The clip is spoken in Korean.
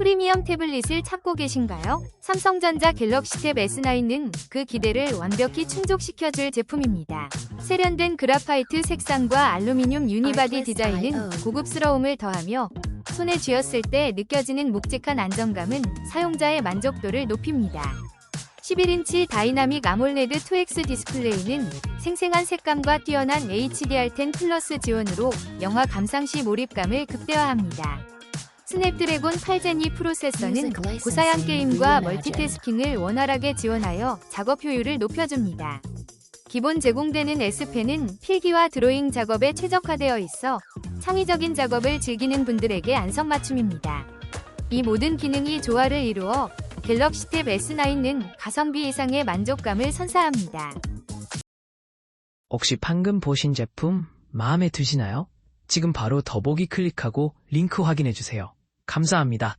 프리미엄 태블릿을 찾고 계신가요? 삼성전자 갤럭시 탭 S9는 그 기대를 완벽히 충족시켜줄 제품입니다. 세련된 그라파이트 색상과 알루미늄 유니바디 디자인은 고급스러움을 더하며 손에 쥐었을 때 느껴지는 묵직한 안정감은 사용자의 만족도를 높입니다. 11인치 다이나믹 아몰레드 2X 디스플레이는 생생한 색감과 뛰어난 HDR10 플러스 지원으로 영화 감상 시 몰입감을 극대화합니다. 스냅드래곤 8제니 프로세서는 고사양 게임과 멀티태스킹을 원활하게 지원하여 작업 효율을 높여줍니다. 기본 제공되는 S펜은 필기와 드로잉 작업에 최적화되어 있어 창의적인 작업을 즐기는 분들에게 안성맞춤입니다. 이 모든 기능이 조화를 이루어 갤럭시 탭 S9는 가성비 이상의 만족감을 선사합니다. 혹시 방금 보신 제품 마음에 드시나요? 지금 바로 더보기 클릭하고 링크 확인해 주세요. 감사합니다.